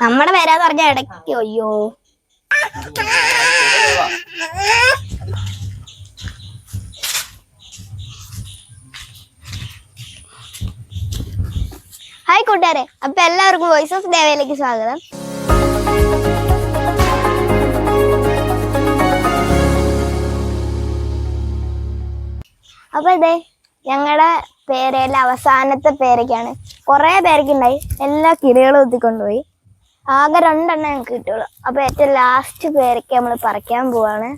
നമ്മുടെ പേരാന്ന് പറഞ്ഞ ഇടയ്ക്ക് അയ്യോ. ഹായ് കൂട്ടുകാരെ. അപ്പൊ എല്ലാവർക്കും വോയിസ് ഓഫ് ദേവയിലേക്ക് സ്വാഗതം. അപ്പൊ ഇതേ ഞങ്ങളുടെ പേരയിലെ അവസാനത്തെ പേരൊക്കെയാണ് കുറെ പേരൊക്കെ ഉണ്ടായി എല്ലാ കിളികളും എത്തിക്കൊണ്ടുപോയി. ആകെ രണ്ടെണ്ണം ഞങ്ങൾക്ക് കിട്ടുള്ളൂ അപ്പൊ ഏറ്റവും ലാസ്റ്റ് പേരൊക്കെ നമ്മൾ പറിക്കാൻ പോവാണ്.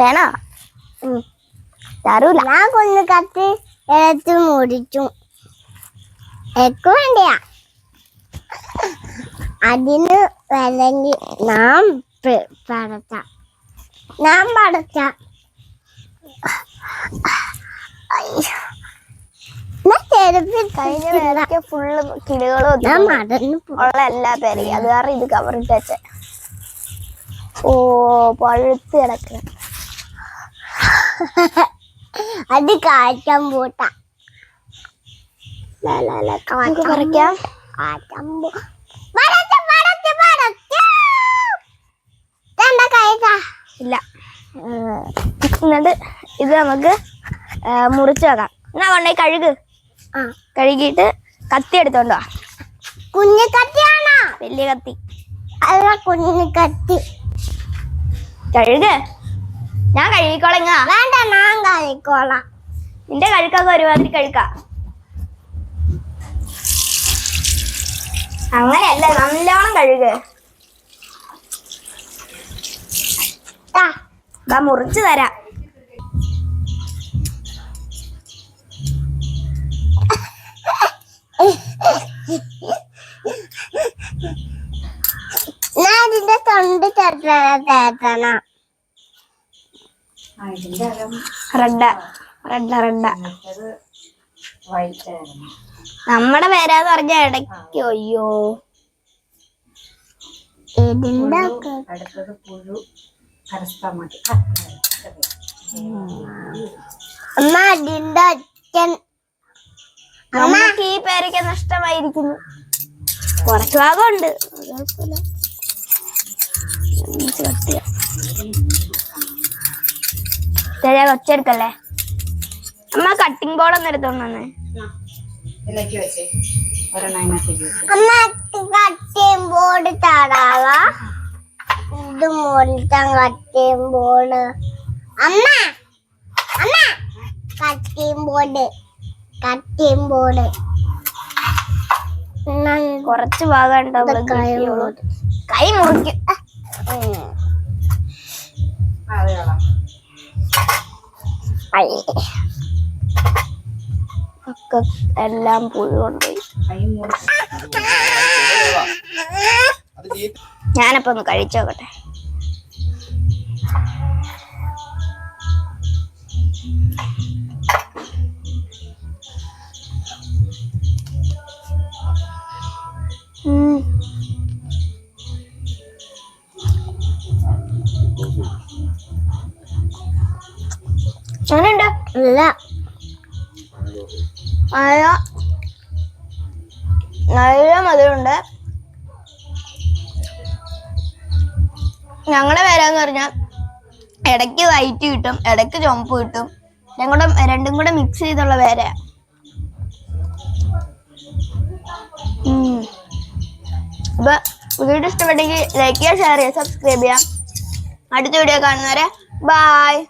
വേണോ. തരൂല. ഞാൻ കൊന്ന് കത്തി എടുത്ത് മുടിച്ചു എനിക്ക് വേണ്ടിയാ. അതിന് വേണമെങ്കിൽ നാം പടച്ച. നാം പടച്ച. ചെരുപ്പിൽ കഴിഞ്ഞ പേരൊക്കെ ഫുള്ള് കിളികളും ഉള്ള എല്ലാ പേരയും അത് കാരണം ഇത് കവറിട്ട് വെച്ച. ഓ പഴുത്ത് കിടക്കണം അത് കാറ്റാൻ പോട്ട. പറിക്കാം. കാറ്റാൻ പോ ഇല്ല. എന്നിട്ട് ഇത് നമുക്ക് മുറിച്ച് വെക്കാം. എന്നാ കൊണ്ടേ കഴുക്. കഴുകിയിട്ട് കത്തി എടുത്തോണ്ട് വാ. കുഞ്ഞു കത്തിയാണോ? വലിയ കത്തി. അല്ല കുഞ്ഞു കത്തി. കഴുക്. ഞാൻ കഴുകിക്കോളാം വേണ്ട ഞാൻ കഴുകിക്കോളാം. നിന്റെ കഴുക്കൊക്കെ ഒരുമാതിരി കഴുക്ക. അങ്ങനെയല്ല നല്ലോണം കഴുക്. മുറിച്ചു തരാം. ഞാൻ ഇതിന്റെ തൊണ്ട് ചേർത്തണം റെഡ റെഡ റെഡ നമ്മുടെ പേരാന്ന് പറഞ്ഞ ഇടയ്ക്ക് അയ്യോ ഇതിന്റെ അടുത്തത് പുഴു കരസ്ഥാൻ മതി അമ്മ അതിന്റെ അച്ഛൻ നമുക്ക് ഈ പേരൊക്കെ നഷ്ടമായിരിക്കുന്നു കുറച്ച് ഭാഗമുണ്ട്. ഉണ്ട് കുഴപ്പമില്ല. ശരിയാ കൊച്ചെടുക്കല്ലേ അമ്മ കട്ടിംഗ് ബോർഡ് ഒന്ന് എടുത്തോണ്ട് വന്നേ അമ്മ കട്ടിംഗ് ബോർഡ് തടാവ ഇത് മുറിച്ചാൻ കട്ടിംഗ് ബോർഡ് അമ്മ അമ്മ. കട്ടിംഗ് ബോർഡ് കട്ടിംഗ് ബോർഡ് കുറച്ച് ഭാഗം ഉണ്ടാവും കൈ മുറിക്കും. ഒക്കെ എല്ലാം പുഴു കൊണ്ടുപോയി. കൈ മുറിച്ച് ഞാനപ്പോ ഒന്ന് കഴിച്ചു എങ്ങനെയുണ്ട് അല്ല. നല്ല നല്ല മധുരമുണ്ട്. ഞങ്ങളുടെ പേരാന്ന് പറഞ്ഞാൽ ഇടയ്ക്ക് വൈറ്റ് കിട്ടും ഇടയ്ക്ക് ചുമപ്പ് കിട്ടും. ഞങ്ങളുടെ രണ്ടും കൂടെ മിക്സ് ചെയ്തുള്ള പേര. അപ്പൊ വീഡിയോ ഇഷ്ടപ്പെട്ടെങ്കിൽ ലൈക്ക് ചെയ്യുക ഷെയർ ചെയ്യുക സബ്സ്ക്രൈബ് ചെയ്യാം അടുത്ത വീഡിയോ കാണുന്നവരെ ബായ്